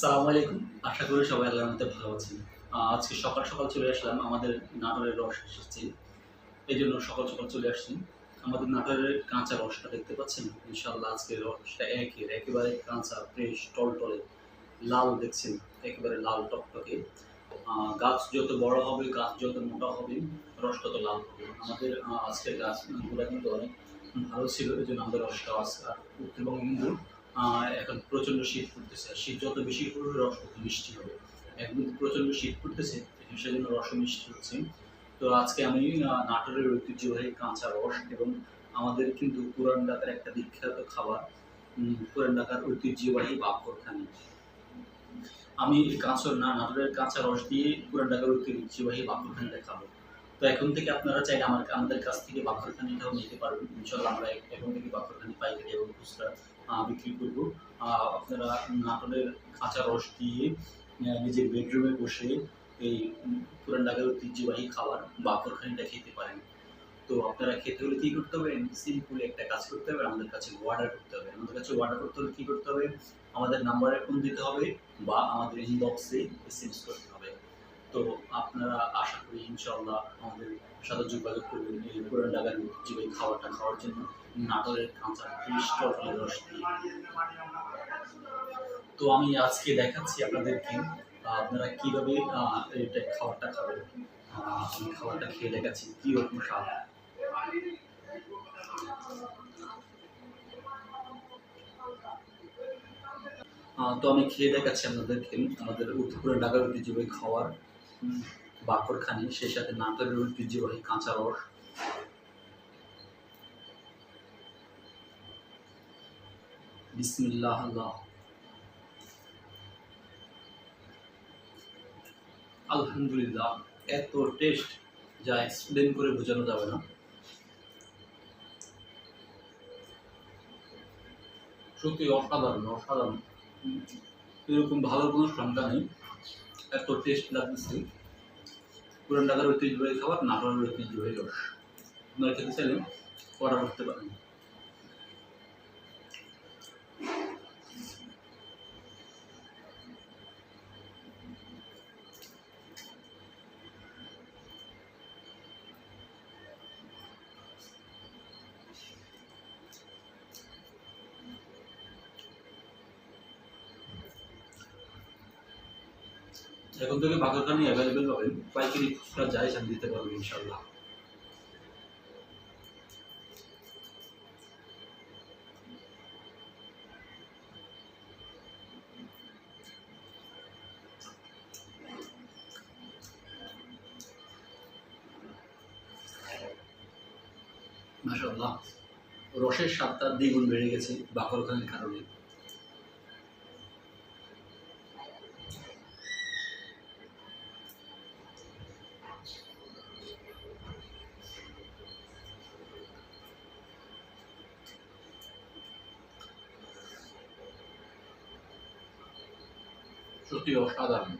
সালামু আলাইকুম। আশা করি সবাই আল্লাহর মধ্যে ভালো আছেন। আজকে সকাল সকাল চলে আসলাম আমাদের নাটোরের রস এসেছে। এই জন্য সকাল সকাল চলে আসছি। আমাদের নাটোরের কাঁচা রসটা দেখতে পাচ্ছেন? ইনশাল্লাহ আজকে রসটা একের একেবারে কাঁচা, ফ্রেশ, টলটলে, লাল দেখছেন? একেবারে লাল টকটকে। গাছ যত বড় হবে, গাছ যত মোটা হবে, রস তত লাল হবে। আমাদের আজকের গাছগুলো কিন্তু অনেক ভালো ছিল। এই জন্য আমাদের রসটা আজকে উত্তরবঙ্গে এখন প্রচণ্ড শীত পড়তেছে। আর শীত যত বেশি পড়বে, রস তত মিষ্টি হবে। এখন কিন্তু প্রচণ্ড শীত পড়তেছে সেজন্য রস মিষ্টি হচ্ছে। তো আজকে আমি নাটোরের ঐতিহ্যবাহী কাঁচা রস এবং আমাদের কিন্তু পুরান ঢাকার একটা বিখ্যাত খাবার পুরান ঢাকার ঐতিহ্যবাহী বাকরখানি আমি এই কাঁচা, না, নাটোরের কাঁচা রস দিয়ে পুরান ঢাকার ঐতিহ্যবাহী বাকরখানিটা খাব। তো এখন থেকে আপনারা চাইলে আমার আমাদের কাছ থেকে বাকরখানিটাও নিতে পারবেন। ইনশাল্লাহ আমরা এখন থেকে বাকরখানি পাইকারি এবং খুচরা বিক্রি করব। আপনারা নাটোরের কাঁচা রস দিয়ে নিজের বেডরুমে বসে এই পুরান ঢাকার ঐতিহ্যবাহী খাবার বাকরখানিটা খেতে পারেন। তো আপনারা খেতে হলে কী করতে হবে? সিম্পলি একটা কাজ করতে হবে, আমাদের কাছে অর্ডার করতে হবে। আমাদের কাছে অর্ডার করতে হলে কী করতে হবে? আমাদের নাম্বারে ফোন দিতে হবে বা আমাদের ইনবক্সে এসএমএস করতে হবে। তো আপনারা আশা করি ইনশাআল্লাহ আমাদের সাথে যোগাযোগ করবেন এই পুরান ঢাকার ঐতিহ্যবাহী খাবারটা খাওয়ার জন্য। নাটোরের কাঁচা ফ্রেশ রস দিয়ে তো আমি আজকে দেখাচ্ছি আপনাদেরকে, আপনারা কীভাবে এটা খাবারটা খাবেন। আমি খাবারটা খেয়ে দেখাচ্ছি, কি রকম স্বাদ। তো আমি খেয়ে দেখাচ্ছি আপনাদেরকে, আমাদের উত্তরপুরের ঢাকার ঐতিহ্যবাহী খাওয়ার বাকরখানি সেই সাথে নাটোরের ঐতিহ্যবাহী কাঁচা রস। বিসমিল্লাহ আলহামদুলিল্লাহ, এত টেস্ট যা এক্সপ্লেন করে বোঝানো যাবে না। সত্যি অসাধারণ অসাধারণ। এরকম ভালো কোনো সংখ্যা নেই। এত টেস্ট লাগতেছে পুরান ঢাকার ঐতিহ্যবাহী খাবার, নাটোরের ঐতিহ্যবাহী রস। আপনারা খেতে চাইলে অর্ডার করতে পারেন। এখন থেকে বাগরখানি অ্যাভেলেবেল পাবেন পাইকারি খুচরা যাই সাথে দিতে পারবেন ইনশাল্লাহ মাশাআল্লাহ, রসের স্বাদটা দ্বিগুণ বেড়ে গেছে বাকরখানির কারণে। সত্যি অসাধারণ।